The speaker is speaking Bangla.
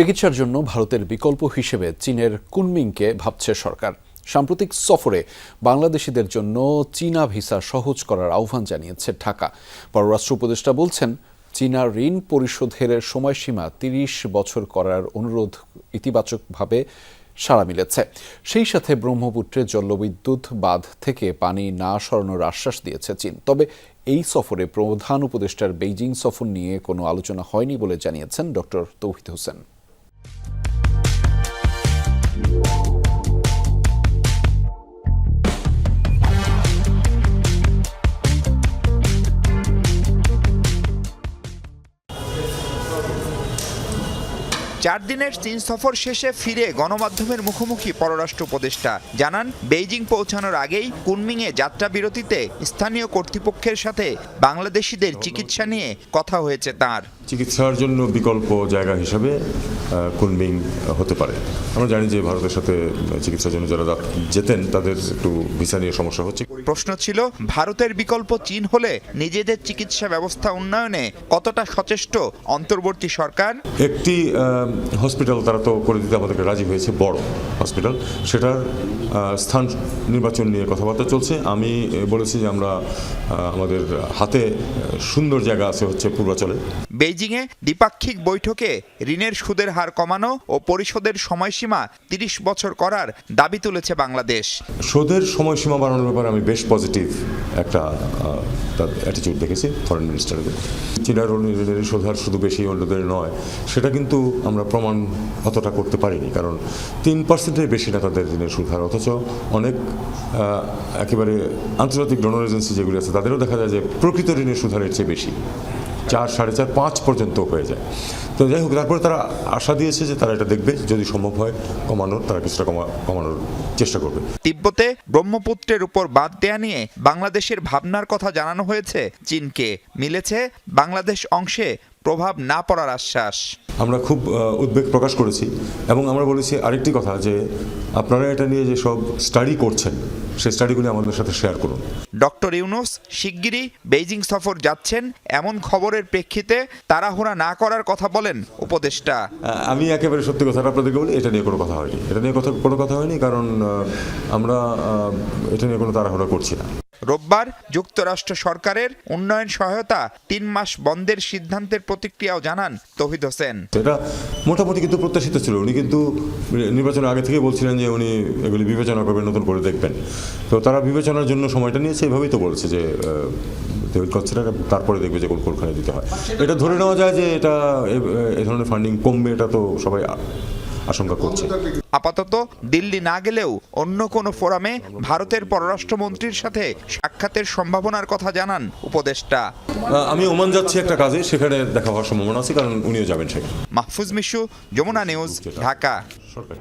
চিকিৎসার জন্য ভারতের বিকল্প হিসেবে চীনের কুনমিংকে ভাবছে সরকার। সাম্প্রতিক সফরে বাংলাদেশিদের জন্য চীনা ভিসা সহজ করার আহ্বান জানিয়েছে ঢাকা। পররাষ্ট্র উপদেষ্টা বলছেন, চীনা ঋণ পরিশোধের সময়সীমা তিরিশ বছর করার অনুরোধ ইতিবাচকভাবে সাড়া মিলেছে। সেই সাথে ব্রহ্মপুত্রের জলবিদ্যুৎ বাঁধ থেকে পানি না সরানোর আশ্বাস দিয়েছে চীন। তবে এই সফরে প্রধান উপদেষ্টার বেইজিং সফর নিয়ে কোনো আলোচনা হয়নি বলে জানিয়েছেন ডক্টর তৌহিদ হোসেন। চার দিনের চীন সফর শেষে ফিরে গণমাধ্যমের মুখোমুখি পররাষ্ট্র উপদেষ্টা। জানান, বেইজিং পৌঁছানোর আগেই কুনমিংয়ে যাত্রা বিরতিতে স্থানীয় কর্তৃপক্ষের সাথে বাংলাদেশিদের চিকিৎসা নিয়ে কথা হয়েছে তার। চিকিৎসার জন্য বিকল্প জায়গা হিসাবে কুনমিং হতে পারে। আমরা জানি যে ভারতের সাথে চিকিৎসার জন্য যারা যেতেন, তাদের একটু ভিসা নিয়ে সমস্যা হচ্ছে। প্রশ্ন ছিল ভারতের বিকল্প চীন হলে নিজেদের চিকিৎসা ব্যবস্থা উন্নয়নে কতটা সচেষ্ট অন্তর্বর্তী সরকার? একটি হসপিটাল তারা তো করে দিতে আমাদেরকে রাজি হয়েছে বড় হসপিটাল সেটার স্থান নির্বাচন নিয়ে কথাবার্তা চলছে। আমি বলেছি যে আমরা আমাদের হাতে সুন্দর জায়গা আছে হচ্ছে পূর্বাচলে। বেইজিংয়ে দ্বিপাক্ষিক বৈঠকে ঋণের সুদের হার কমানো ও পরিশোধের সময়সীমা তিরিশ বছর করার দাবি তুলেছে বাংলাদেশ। সুদের সময়সীমা বাড়ানোর ব্যাপারে আমি বেশ পজিটিভ একটা তার অ্যাটিটিউড দেখেছি ফরেন মিনিস্টারদের চীনার অনুযায়ী সোধার শুধু বেশি অন্যদের নয়, সেটা কিন্তু আমরা প্রমাণ অতটা করতে পারিনি। কারণ তিন পার্সেন্টের বেশি না তাদের ঋণের সুধার, অথচ অনেক একেবারে আন্তর্জাতিক ডোনার এজেন্সি যেগুলি আছে, তাদেরও দেখা যায় যে প্রকৃত ঋণের সুধারের চেয়ে বেশি। চার, সাড়ে চার, পাঁচ পর্যন্ত হয়ে যায়। তো যাই হোক, তারপরে তারা আশা দিয়েছে যে তারা এটা দেখবে, যদি সম্ভব হয় কমানোর, তারা কিছুটা কমা, কমানোর চেষ্টা করবে। তিব্বতে ব্রহ্মপুত্রের উপর বাদ দেয়া নিয়ে বাংলাদেশের ভাবনার কথা জানানো হয়েছে চীনকে। মিলেছে বাংলাদেশ অংশে প্রভাব না পড়ার আশ্বাস। আমরা খুব উদ্বেগ প্রকাশ করেছি এবং আমরা বলেছি আরেকটি কথা যে আপনারা এটা নিয়ে যে সব স্টাডি করছেন সেই স্টাডিগুলি আমাদের সাথে শেয়ার করুন। ডক্টর ইউনুস শিগগিরই বেইজিং সফর যাচ্ছেন এমন খবরের প্রেক্ষিতে তাড়াহুড়া না করার কথা বলেন উপদেষ্টা। আমি একেবারে সত্যি কথাটা আপনাদেরকে বলি এটা নিয়ে কোনো কথা হয়নি। এটা নিয়ে কথা কোনো কথা হয়নি কারণ আমরা এটা নিয়ে কোনো তাড়াহুড়া করছি না। রোববার যুক্তরাষ্ট্র সরকারের উন্নয়ন সহায়তা তিন মাস বন্ধের সিদ্ধান্তের প্রতিক্রিয়াও জানান তহিদ হোসেন। এটা মোটামুটি কিন্তু প্রত্যাশিত ছিল। উনি কিন্তু নির্বাচনের আগে থেকে বলছিলেন যে উনি এগুলি বিবেচনা করবেন, নতুন করে দেখবেন। তো তারা বিবেচনার জন্য সময়টা নিয়েছে, এভাবেই তো বলছে যে কনসিডার তারপরে দেখবে যে কোন কোনখানে দিতে হয়। এটা ধরে নেওয়া যায় যে এটা এ- ধরনের ফান্ডিং কমবে, এটা তো সবাই আশঙ্কা করছে। আপাতত দিল্লি না গেলেও অন্য কোনো ফোরামে ভারতের পররাষ্ট্রমন্ত্রীর সাথে সাক্ষাতের সম্ভাবনার কথা জানান উপদেষ্টা। আমি ওমান যাচ্ছি একটা কাজে সেখানে দেখা হওয়ার সম্ভাবনা আছে কারণ উনিও যাবেন সেখানে। মাহফুজ মিশু যমুনা নিউজ ঢাকা। সরকার।